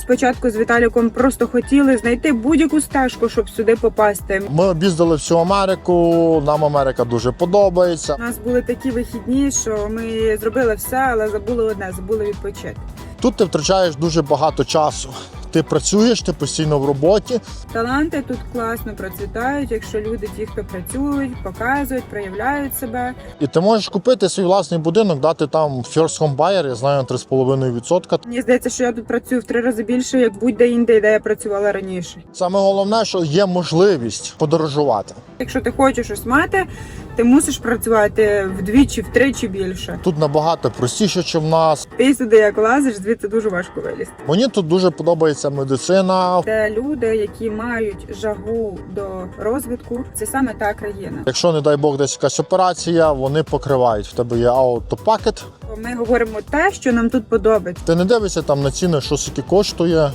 спочатку з Віталіком просто хотіли знайти будь-яку стежку, щоб сюди попасти. Ми об'їздили всю Америку. Нам Америка дуже подобається. У нас були такі вихідні, що ми зробили все, але забули одне, забули відпочити. Тут ти втрачаєш дуже багато часу. Ти працюєш, ти постійно в роботі. Таланти тут класно процвітають, якщо люди, ті, хто працюють, показують, проявляють себе. І ти можеш купити свій власний будинок, дати там first home buyer, я знаю, 3,5%. Мені здається, що я тут працюю в три рази більше, як будь-де інде, де я працювала раніше. Саме головне, що є можливість подорожувати. Якщо ти хочеш щось мати, ти мусиш працювати вдвічі, втричі більше. Тут набагато простіше, ніж в нас. Ти сюди як лазиш, звідси дуже важко вилізти. Мені тут дуже подобається медицина. Це люди, які мають жагу до розвитку. Це саме та країна. Якщо, не дай Бог, десь якась операція, вони покривають. В тебе є аутопакет. Ми говоримо те, що нам тут подобається. Ти не дивишся там на ціни, що скільки коштує.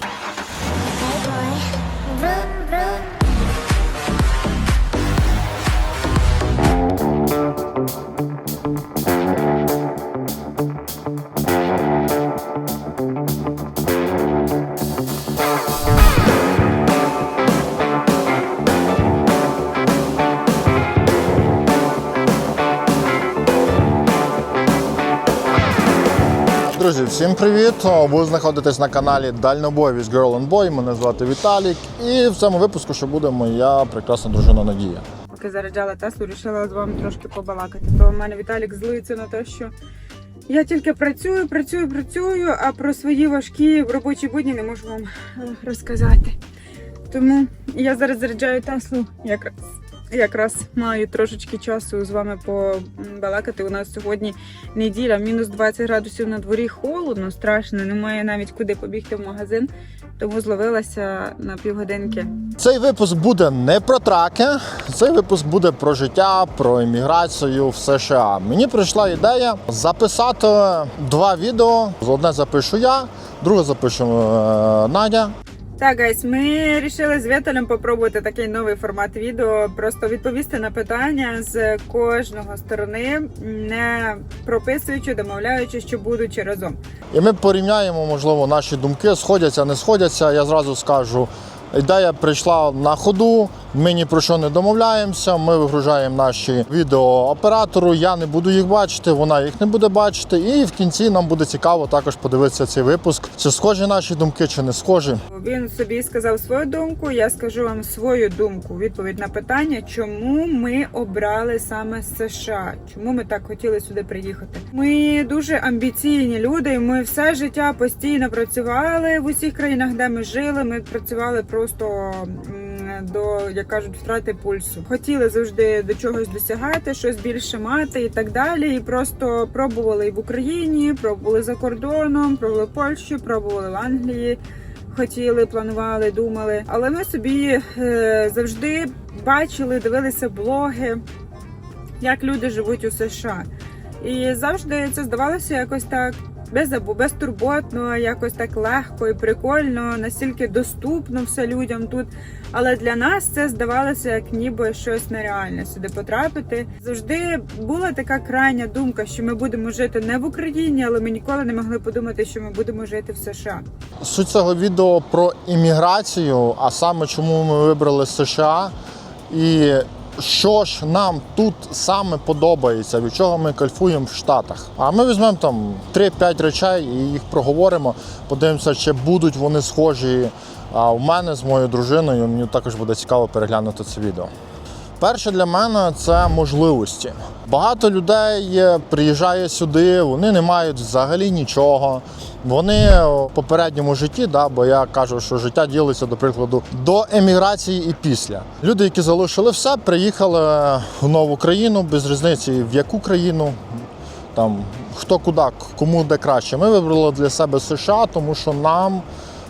Друзі, всім привіт! Ви знаходитесь на каналі Дальнобойвість Girl and Boy. Мене звати Віталік. І в цьому випуску ще буде моя прекрасна дружина Надія. Поки заряджала Теслу, вирішила з вами трошки побалакати. То в мене Віталік злиться на те, що я тільки працюю, працюю, працюю, а про свої важкі робочі будні не можу вам е, розказати. Тому я зараз заряджаю Теслу, якраз, якраз маю трошечки часу з вами побалакати. У нас сьогодні неділя, мінус 20 градусів на дворі, холодно, страшно, немає навіть куди побігти в магазин. Тому зловилася на півгодинки. Цей випуск буде не про траки, цей випуск буде про життя, про імміграцію в США. Мені прийшла ідея записати два відео. Одне запишу я, друге запишу е, Надя. Так, гайс, ми вирішили з Віталем попробувати такий новий формат відео. Просто відповісти на питання з кожного сторони, не прописуючи, домовляючи, що будучи разом. І ми порівняємо, можливо, наші думки, сходяться, не сходяться. Я зразу скажу. Ідея прийшла на ходу. Ми ні про що не домовляємося. Ми вигружаємо наші відео оператору. Я не буду їх бачити, вона їх не буде бачити. І в кінці нам буде цікаво також подивитися цей випуск. Чи схожі наші думки, чи не схожі. Він собі сказав свою думку. Я скажу вам свою думку. Відповідь на питання, чому ми обрали саме США, чому ми так хотіли сюди приїхати. Ми дуже амбіційні люди. Ми все життя постійно працювали в усіх країнах, де ми жили. Ми працювали просто до як кажуть, втрати пульсу. Хотіли завжди до чогось досягати, щось більше мати і так далі. І просто пробували і в Україні, пробували за кордоном, пробували в Польщі, пробували в Англії. Хотіли, планували, думали, але ми собі е, завжди бачили, дивилися блоги, як люди живуть у США. І завжди це здавалося якось так беззабу, безтурботно, якось так легко і прикольно, настільки доступно все людям тут. Але для нас це здавалося як ніби щось нереальне сюди потрапити. Завжди була така крайня думка, що ми будемо жити не в Україні, але ми ніколи не могли подумати, що ми будемо жити в США. Суть цього відео про імміграцію, а саме чому ми вибрали США і що ж нам тут саме подобається, від чого ми кайфуємо в Штатах. А ми візьмемо там 3-5 речей і їх проговоримо. Подивимося, чи будуть вони схожі а, в мене з моєю дружиною. Мені також буде цікаво переглянути це відео. Перше для мене це можливості. Багато людей е, приїжджає сюди, вони не мають взагалі нічого. Вони в попередньому житті, да, бо я кажу, що життя ділиться, до прикладу, до еміграції і після. Люди, які залишили все, приїхали в нову країну, без різниці в яку країну, там хто куди, кому де краще. Ми вибрали для себе США, тому що нам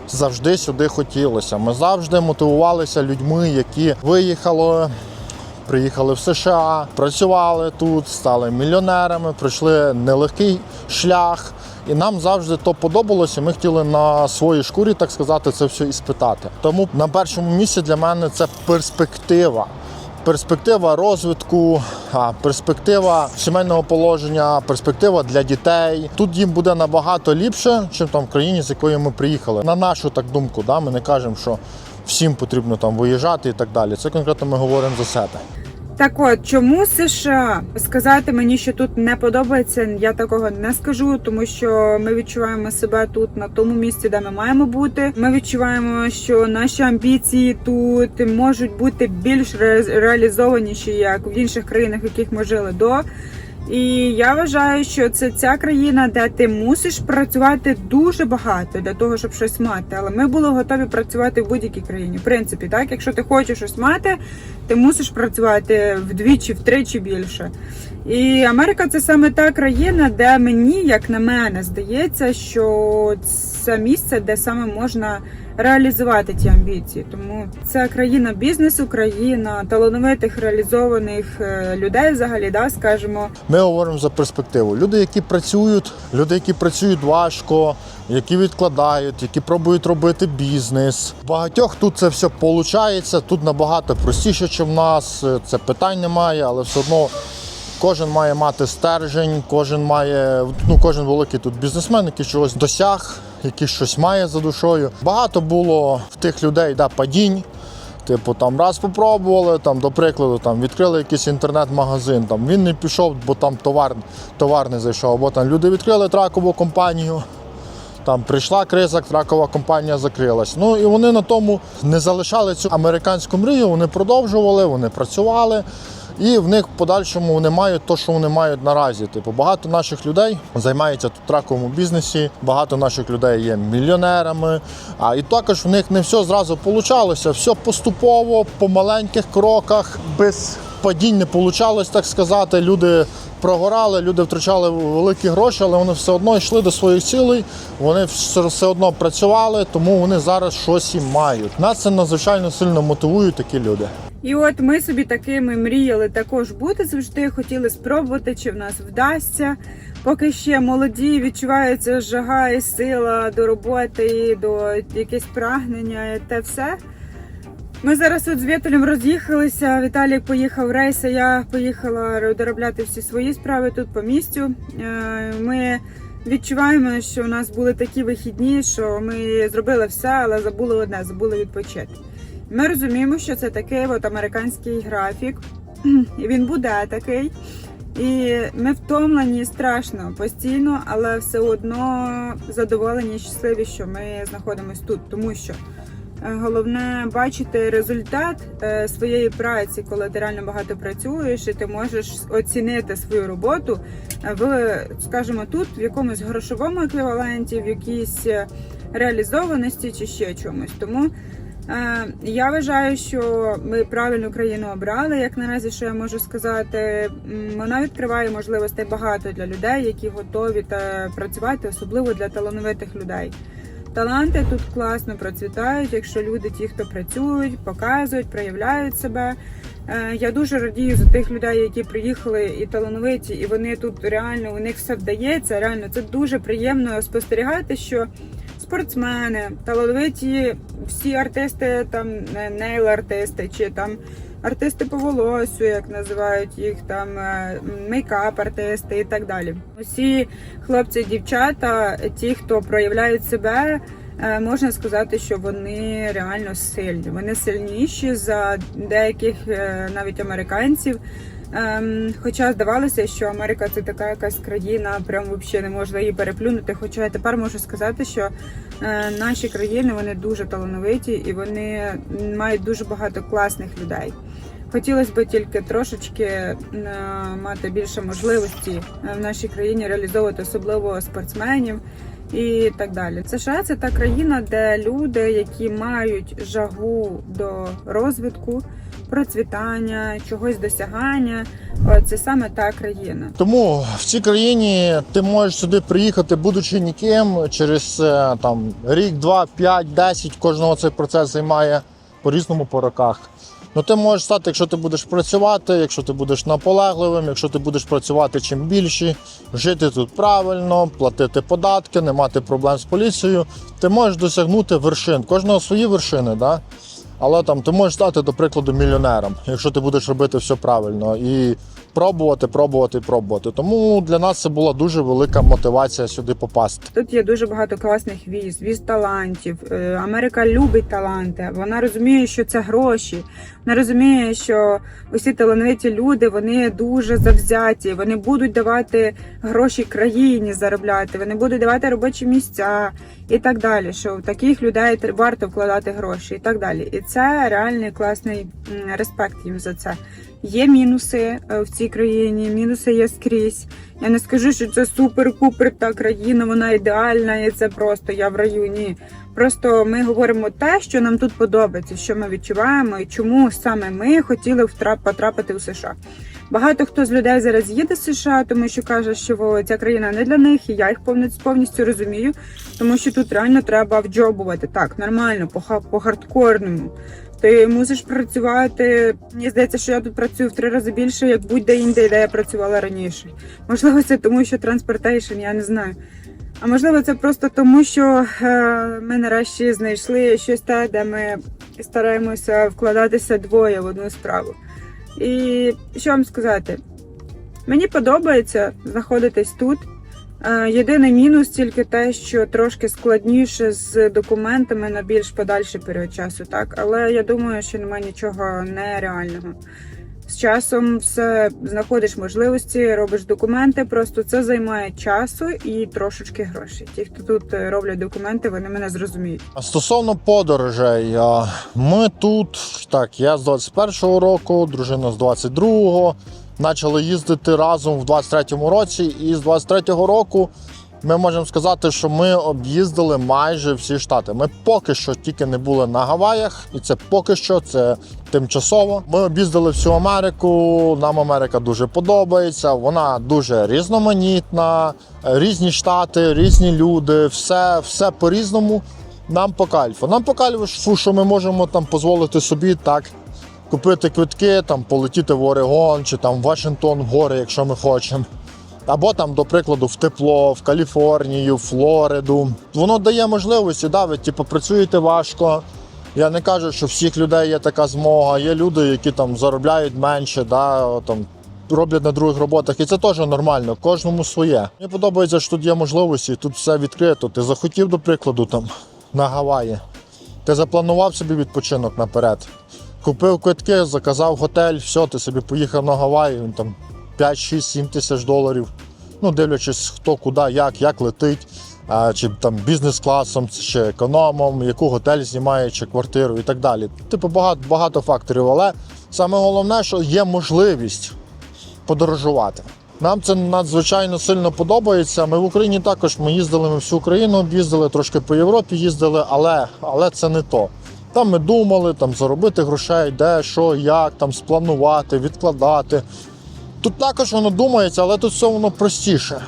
завжди сюди хотілося. Ми завжди мотивувалися людьми, які виїхали. Приїхали в США, працювали тут, стали мільйонерами, пройшли нелегкий шлях. І нам завжди то подобалося. Ми хотіли на своїй шкурі, так сказати, це все іспитати. Тому на першому місці для мене це перспектива. перспектива розвитку, перспектива сімейного положення, перспектива для дітей. Тут їм буде набагато ліпше, ніж там в країні, з якої ми приїхали. На нашу так думку, да, ми не кажемо, що всім потрібно там виїжджати і так далі. Це конкретно ми говоримо за себе. Так от, чому США? Сказати мені, що тут не подобається, я такого не скажу, тому що ми відчуваємо себе тут на тому місці, де ми маємо бути. Ми відчуваємо, що наші амбіції тут можуть бути більш ре- реалізованіші, як в інших країнах, в яких ми жили до. І я вважаю, що це ця країна, де ти мусиш працювати дуже багато для того, щоб щось мати. Але ми були готові працювати в будь-якій країні. В принципі, так, якщо ти хочеш щось мати, ти мусиш працювати вдвічі, втричі більше. І Америка це саме та країна, де мені, як на мене, здається, що це місце, де саме можна реалізувати ті амбіції. Тому це країна бізнесу, країна талановитих реалізованих е, людей, взагалі, да, скажімо. Ми говоримо за перспективу. Люди, які працюють, люди, які працюють важко, які відкладають, які пробують робити бізнес. Багатьох тут це все виходить. Тут набагато простіше, ніж в нас. Це питань немає, але все одно. Кожен має мати стержень, кожен має, ну кожен великий тут бізнесмен, який чогось досяг, який щось має за душою. Багато було в тих людей да, падінь. Типу, там раз попробували, там, до прикладу, там відкрили якийсь інтернет-магазин. Там він не пішов, бо там товар, товар не зайшов. Або там люди відкрили тракову компанію. Там прийшла криза, тракова компанія закрилась. Ну і вони на тому не залишали цю американську мрію, вони продовжували, вони працювали. І в них в подальшому вони мають те, що вони мають наразі. Типу, багато наших людей займаються тут траковому бізнесі, багато наших людей є мільйонерами. А і також в них не все зразу получалося, все поступово, по маленьких кроках, без падінь не получалось, так сказати. Люди прогорали, люди втрачали великі гроші, але вони все одно йшли до своїх цілей. Вони все одно працювали, тому вони зараз щось і мають. Нас це надзвичайно сильно мотивують такі люди. І от ми собі такими мріяли також бути завжди. Хотіли спробувати, чи в нас вдасться. Поки ще молоді, відчувається жага і сила до роботи, до якесь прагнення, і те все. Ми зараз от з Віталем роз'їхалися. Віталій поїхав рейс, а я поїхала доробляти всі свої справи тут по місцю. Е, Ми відчуваємо, що у нас були такі вихідні, що ми зробили все, але забули одне, забули відпочити. Ми розуміємо, що це такий от американський графік, і він буде такий. І ми втомлені страшно постійно, але все одно задоволені і щасливі, що ми знаходимося тут, тому що головне бачити результат е, своєї праці, коли ти реально багато працюєш, і ти можеш оцінити свою роботу е, в, скажімо, тут в якомусь грошовому еквіваленті, в якійсь е, реалізованості чи ще чомусь. Тому Е, Я вважаю, що ми правильну країну обрали. Як наразі, що я можу сказати, вона відкриває можливостей багато для людей, які готові та працювати, особливо для талановитих людей. Таланти тут класно процвітають, якщо люди, ті, хто працюють, показують, проявляють себе. Е, Я дуже радію за тих людей, які приїхали і талановиті, і вони тут реально у них все вдається. Реально це дуже приємно спостерігати, що спортсмени, талановиті всі артисти, там нейл-артисти, чи там артисти по волосю, як називають їх, там е, мейкап-артисти і так далі. Усі хлопці дівчата, ті, хто проявляють себе. е, Можна сказати, що вони реально сильні. Вони сильніші за деяких е, навіть американців. Ем, хоча здавалося, що Америка це така якась країна, прям взагалі не можна її переплюнути. Хоча я тепер можу сказати, що е, наші країни вони дуже талановиті і вони мають дуже багато класних людей. Хотілося б тільки трошечки е, мати більше можливості в нашій країні реалізовувати особливо спортсменів і так далі. США це та країна, де люди, які мають жагу до розвитку, процвітання, чогось досягання, це саме та країна. Тому в цій країні ти можеш сюди приїхати, будучи ніким, через е, там рік, два, п'ять, десять. Кожного цей процес займає по-різному по роках. Ну ти можеш стати, якщо ти будеш працювати, якщо ти будеш наполегливим, якщо ти будеш працювати чим більше, жити тут правильно, платити податки, не мати проблем з поліцією, ти можеш досягнути вершин. Кожного свої вершини. Да? Але там ти можеш стати, до прикладу, мільйонером, якщо ти будеш робити все правильно. І пробувати, пробувати, пробувати. Тому для нас це була дуже велика мотивація сюди попасти. Тут є дуже багато класних віз, віз талантів. Е, Америка любить таланти. Вона розуміє, що це гроші. Вона розуміє, що усі талановиті люди вони дуже завзяті. Вони будуть давати гроші країні заробляти, вони будуть давати робочі місця і так далі. Що в таких людей варто вкладати гроші і так далі. І це реальний класний респект їм за це. Є мінуси е, в цій країні, мінуси є скрізь. Я не скажу, що це супер-пупер та країна, вона ідеальна, і це просто я в раю. Ні. Просто ми говоримо те, що нам тут подобається, що ми відчуваємо, і чому саме ми хотіли потрапити у США. Багато хто з людей зараз їде з США, тому що каже, що ця країна не для них, і я їх повністю розумію, тому що тут реально треба вджобувати так, нормально, по хардкорному. Ти мусиш працювати. Мені здається, що я тут працюю в три рази більше, як будь-де інде, де я працювала раніше. Можливо, це тому, що транспортейшн, я не знаю. А можливо, це просто тому, що е, ми нарешті знайшли щось те, де ми стараємося вкладатися двоє в одну справу. І що вам сказати? Мені подобається знаходитись тут. Е, Єдиний мінус тільки те, що трошки складніше з документами на більш подальший період часу, так але я думаю, що немає нічого нереального. З часом все знаходиш можливості, робиш документи. Просто це займає часу і трошечки грошей. Ті, хто тут е, роблять документи, вони мене зрозуміють. Стосовно подорожей, ми тут, так, я з 21-го року, дружина з 22-го. Почали їздити разом в 23-му році, і з 23-го року ми можемо сказати, що ми об'їздили майже всі штати. Ми поки що тільки не були на Гаваях, і це поки що, це тимчасово. Ми об'їздили всю Америку. Нам Америка дуже подобається. Вона дуже різноманітна, різні штати, різні люди, все, все по-різному. Нам по кайфу. Нам по кайфу, що ми можемо там дозволити собі так купити квитки, там полетіти в Орегон чи там в Вашингтон в гори, якщо ми хочемо. Або там, до прикладу, в тепло, в Каліфорнію, Флориду. Воно дає можливості, да, ви типу, працюєте важко. Я не кажу, що всіх людей є така змога. Є люди, які там заробляють менше, да, там, роблять на других роботах, і це теж нормально, кожному своє. Мені подобається, що тут є можливості, тут все відкрито. Ти захотів, до прикладу, там, на Гаваї. Ти запланував собі відпочинок наперед. Купив квитки, заказав готель, все, ти собі поїхав на Гаваї, він там 5, 6, 7 тисяч доларів. Ну, дивлячись, хто куди, як, як летить, а, чи там бізнес-класом, чи економом, яку готель знімає, чи квартиру і так далі. Типу багато, багато факторів, але саме головне, що є можливість подорожувати. Нам це надзвичайно сильно подобається. Ми в Україні також ми їздили, ми всю Україну об'їздили, трошки по Європі їздили, але, але це не то. Там ми думали там, заробити грошей, де, що, як, там, спланувати, відкладати. Тут також воно думається, але тут все воно простіше.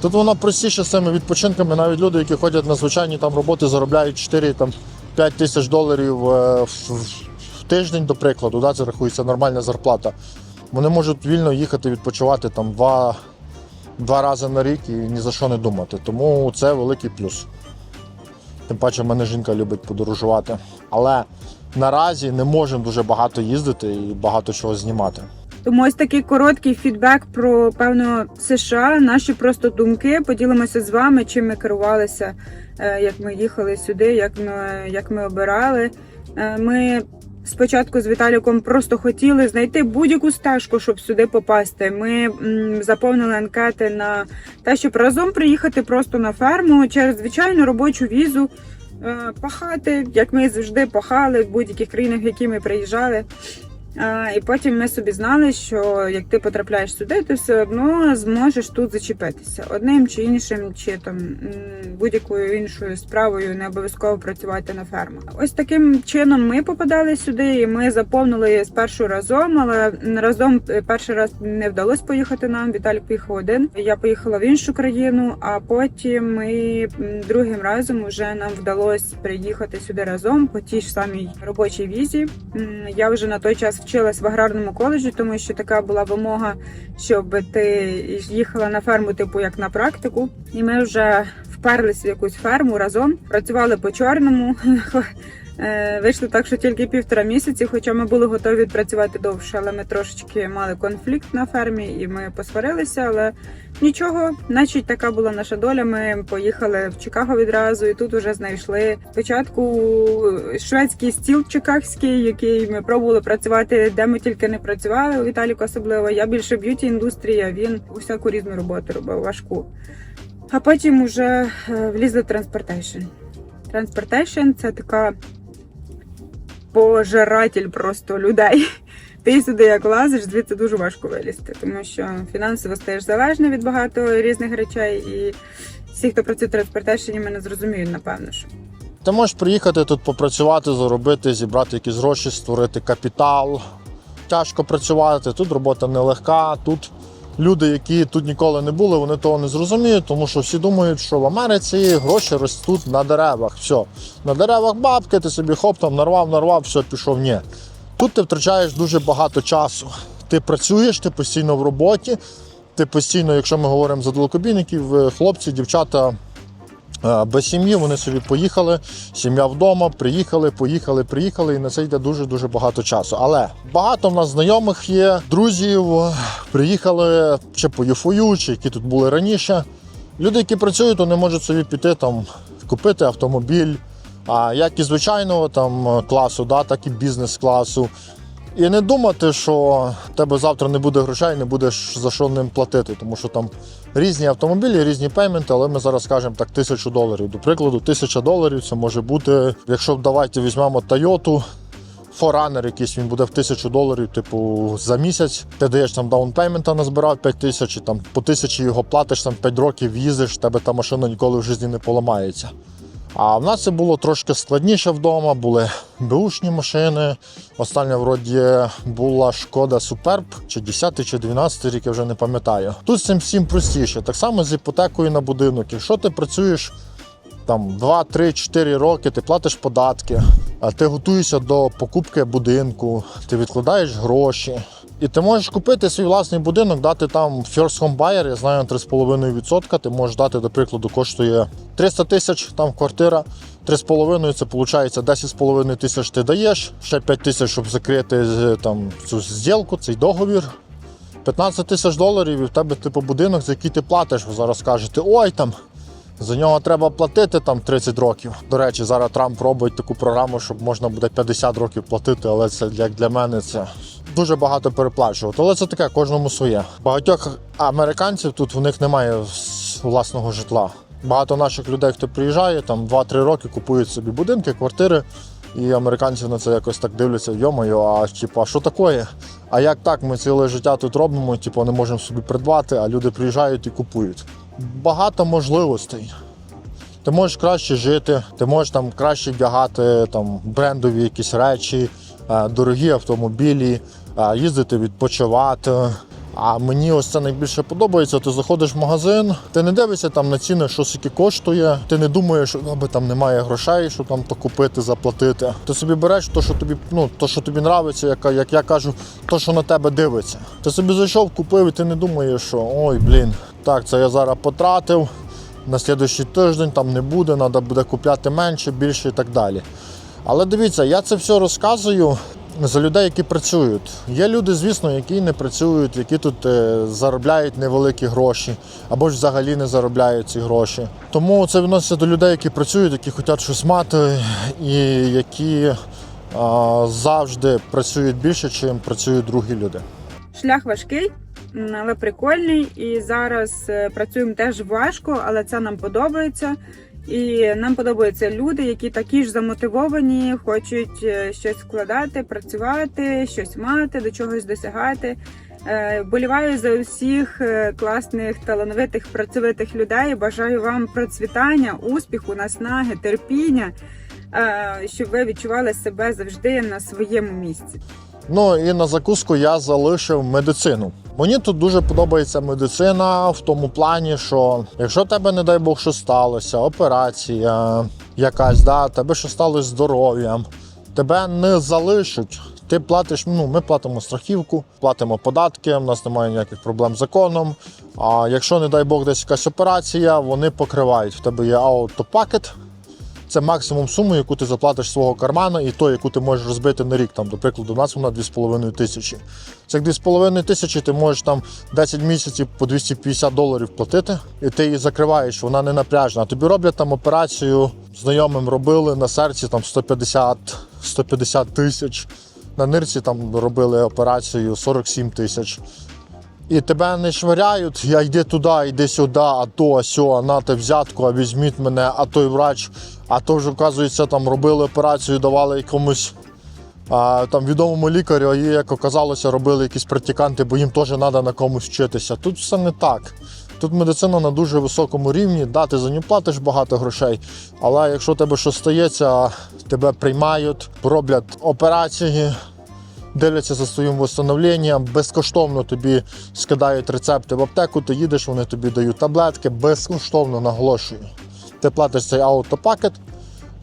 Тут воно простіше з цими відпочинками. Навіть люди, які ходять на звичайні там роботи, заробляють 4 там, 5 тисяч доларів е, в, в тиждень, до прикладу, да, це рахується нормальна зарплата. Вони можуть вільно їхати відпочивати там два, два рази на рік і ні за що не думати. Тому це великий плюс. Тим паче, в мене жінка любить подорожувати. Але наразі не можемо дуже багато їздити і багато чого знімати. Тому ось такий короткий фідбек про певно США. Наші просто думки. Поділимося з вами, чим ми керувалися, е, як ми їхали сюди, як ми, як ми обирали. Е, Ми спочатку з Віталіком просто хотіли знайти будь-яку стежку, щоб сюди попасти. Ми заповнили анкети на те, щоб разом приїхати просто на ферму через звичайну робочу візу. е, Пахати, як ми завжди пахали в будь-яких країнах, які ми приїжджали. І потім ми собі знали, що як ти потрапляєш сюди, ти все одно зможеш тут зачепитися одним чи іншим, чи там будь-якою іншою справою, не обов'язково працювати на фермах. Ось таким чином ми попадали сюди, і ми заповнили спершу разом, але разом е, перший раз не вдалося поїхати нам. Віталік поїхав один. Я поїхала в іншу країну, а потім ми другим разом вже нам вдалося приїхати сюди разом по тій ж самій робочій візі. Я вже на той час вчилась в аграрному коледжі, тому що така була вимога, щоб ти їхала на ферму, типу як на практику. І ми вже вперлись в якусь ферму разом, працювали по чорному. Е, Вийшло так, що тільки півтора місяці, хоча ми були готові відпрацювати довше, але ми трошечки мали конфлікт на фермі і ми посварилися. Але нічого, значить, така була наша доля. Ми поїхали в Чикаго відразу, і тут вже знайшли спочатку шведський стіл чикагський, який ми пробували працювати, де ми тільки не працювали. У Віталіку особливо. Я більше б'юті індустрія. Він усяку різну роботу робив важку. А потім вже е, влізли в транспортейшн. Транспортейшн це така пожиратель просто людей. Ти сюди як лазиш, звідси дуже важко вилізти, тому що фінансово стаєш залежний від багато різних речей, і всі, хто працює в транспортейшні, мене зрозуміють, напевно. що. Ти можеш приїхати тут попрацювати, заробити, зібрати якісь гроші, створити капітал. Тяжко працювати, тут робота нелегка. Тут люди, які тут ніколи не були, вони того не зрозуміють, тому що всі думають, що в Америці гроші ростуть на деревах. Все, на деревах бабки, ти собі хоп, там нарвав, нарвав, все, пішов. Ні. Тут ти втрачаєш дуже багато часу. Ти працюєш, ти постійно в роботі, ти постійно, якщо ми говоримо за далекобійників, е, хлопці, дівчата Без сім'ї вони собі поїхали, сім'я вдома, приїхали, поїхали, приїхали, і на це йде дуже-дуже багато часу. Але багато в нас знайомих є, друзів, приїхали чи по ЮФОЮ, чи які тут були раніше. Люди, які працюють, вони можуть собі піти там, купити автомобіль, а як і звичайного там класу, да, так і бізнес-класу. І не думати, що в тебе завтра не буде грошей, не будеш за що ним платити, тому що там різні автомобілі, різні пейменти, але ми зараз скажемо так, тисячу доларів. До прикладу, тисяча доларів це може бути, якщо давайте візьмемо Toyota, Forerunner якийсь, він буде в тисячу доларів, типу, за місяць. Ти даєш там даунпеймента назбирав 5 тисяч, і там по тисячі його платиш, там 5 років їздиш, тебе та машина ніколи в житті не поламається. А в нас це було трошки складніше вдома, були беушні машини. Остання вроді була шкода Суперб, чи 10 чи 12 рік, я вже не пам'ятаю. Тут з цим всім простіше. Так само з іпотекою на будинок. Якщо ти працюєш там 2, 3, 4 роки, ти платиш податки, ти готуєшся до покупки будинку, ти відкладаєш гроші. І ти можеш купити свій власний будинок, дати там first home buyer, я знаю, 3,5%. Ти можеш дати, до прикладу, коштує 300 тисяч там квартира. 3,5 це виходить 10,5 тисяч ти даєш, ще 5 тисяч, щоб закрити е, там цю зділку, цей договір. 15 тисяч доларів і в тебе типу будинок, за який ти платиш. Ви зараз кажете, ой там. За нього треба платити там 30 років. До речі, зараз Трамп робить таку програму, щоб можна буде 50 років платити, але це як для мене це дуже багато переплачувати. Але це таке, кожному своє. Багатьох американців тут в них немає власного житла. Багато наших людей, хто приїжджає, там 2-3 роки купують собі будинки, квартири. І американці на це якось так дивляться, йомою, а типу, а що таке? А як так? Ми ціле життя тут робимо, типу, не можемо собі придбати, а люди приїжджають і купують. Багато можливостей. Ти можеш краще жити, ти можеш там краще вдягати там, брендові якісь речі, е, дорогі автомобілі, їздити відпочивати. А мені ось це найбільше подобається. Ти заходиш в магазин, ти не дивишся там на ціни, що скільки коштує. Ти не думаєш, що аби там немає грошей, що там то купити, заплатити. Ти собі береш то, що тобі, ну то, що тобі нравиться, як, як я кажу, то, що на тебе дивиться. Ти собі зайшов, купив, і ти не думаєш, що ой, блін, так, це я зараз потратив. На слідуючий тиждень там не буде, треба буде купляти менше, більше і так далі. Але дивіться, я це все розказую за людей, які працюють. Є люди, звісно, які не працюють, які тут е, заробляють невеликі гроші або ж взагалі не заробляють ці гроші. Тому це відноситься до людей, які працюють, які хочуть щось мати, і які а, завжди працюють більше, чим працюють другі люди. Шлях важкий, але прикольний. І зараз е, працюємо теж важко, але це нам подобається. І нам подобаються люди, які такі ж замотивовані, хочуть е, щось вкладати, працювати, щось мати, до чогось досягати. Е, Боліваю за усіх е, класних, талановитих, працьовитих людей. Бажаю вам процвітання, успіху, наснаги, терпіння, щоб ви відчували себе завжди на своєму місці. Ну і на закуску я залишив медицину. Мені тут дуже подобається медицина в тому плані, що якщо тебе, не дай Бог, що сталося, операція якась, да, тебе що сталося здоров'ям, тебе не залишать. Ти платиш, ну ми платимо страхівку, платимо податки, в нас немає ніяких проблем з законом. А якщо, не дай Бог, десь якась операція, вони покривають. В тебе є аутопакет, це максимум суми, яку ти заплатиш свого кармана, і то, яку ти можеш розбити на рік. Там, до прикладу, у нас вона 2,5 тисячі. Цих 2,5 тисячі ти можеш там 10 місяців по 250 доларів платити, і ти її закриваєш, вона не напряжна. А тобі роблять там операцію, знайомим робили на серці там 150 150 тисяч. На нирці там робили операцію 47 тисяч. І тебе не швиряють, я йди туди, йди сюди, а то, а сьо, а нате взятку, а візьміть мене, а той врач, а то вже, оказується, там робили операцію, давали якомусь а, там, відомому лікарю, а їй, як оказалося, робили якісь практиканти, бо їм теж треба на комусь вчитися. Тут все не так. Тут медицина на дуже високому рівні, да, ти за нього платиш багато грошей, але якщо тебе щось стається, тебе приймають, роблять операції, дивляться за своїм восстановленням, безкоштовно тобі скидають рецепти в аптеку, ти їдеш, вони тобі дають таблетки, безкоштовно наголошую. Ти платиш цей аутопакет,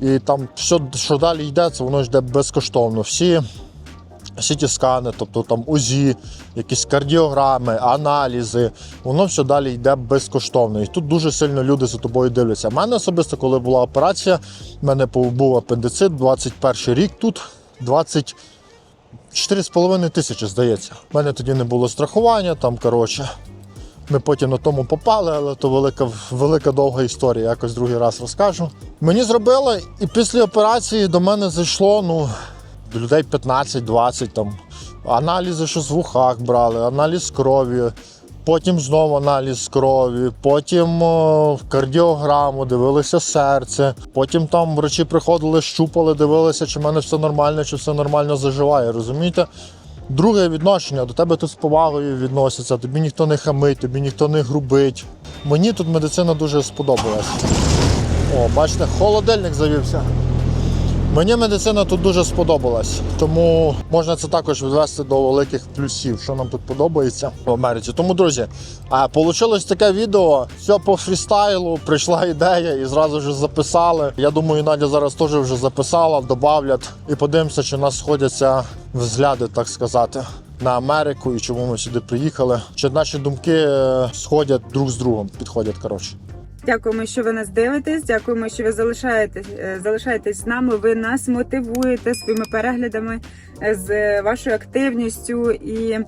і там все, що далі йде, це воно йде безкоштовно. Всі сіті-скани, тобто там УЗІ, якісь кардіограми, аналізи, воно все далі йде безкоштовно. І тут дуже сильно люди за тобою дивляться. У мене особисто, коли була операція, в мене був апендицит, 21 рік тут, 20. 4,5 тисячі, здається. У мене тоді не було страхування, там, коротше. Ми потім на тому попали, але то велика, велика довга історія, якось другий раз розкажу. Мені зробили, і після операції до мене зайшло ну, людей 15-20 там. Аналізи, що з вухах брали, аналіз крові, потім знову аналіз крові, потім о, кардіограму, дивилися серце, потім там врачі приходили, щупали, дивилися, чи в мене все нормально, чи все нормально заживає. Розумієте? Друге відношення до тебе тут з повагою відносяться, тобі ніхто не хамить, тобі ніхто не грубить. Мені тут медицина дуже сподобалась. О, бачите, холодильник завівся. Мені медицина тут дуже сподобалась, тому можна це також відвести до великих плюсів, що нам тут подобається в Америці. Тому, друзі, получилось таке відео, все по фрістайлу, прийшла ідея і зразу ж записали. Я думаю, Надя зараз теж вже записала, додавлять і подивимося, чи у нас сходяться взгляди, так сказати. На Америку і чому ми сюди приїхали. Чи наші думки е, сходять друг з другом, підходять коротше. Дякуємо, що ви нас дивитесь. Дякуємо, що ви залишаєтесь, е, залишаєтесь з нами. Ви нас мотивуєте своїми переглядами, е, з вашою активністю. І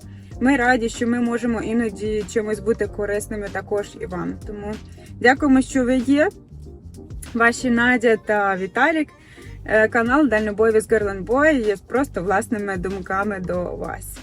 ми раді, що ми можемо іноді чимось бути корисними також і вам. Тому дякуємо, що ви є. Ваші Надя та Віталік. Е, Канал Дальнобойові з Boy є просто власними думками до вас.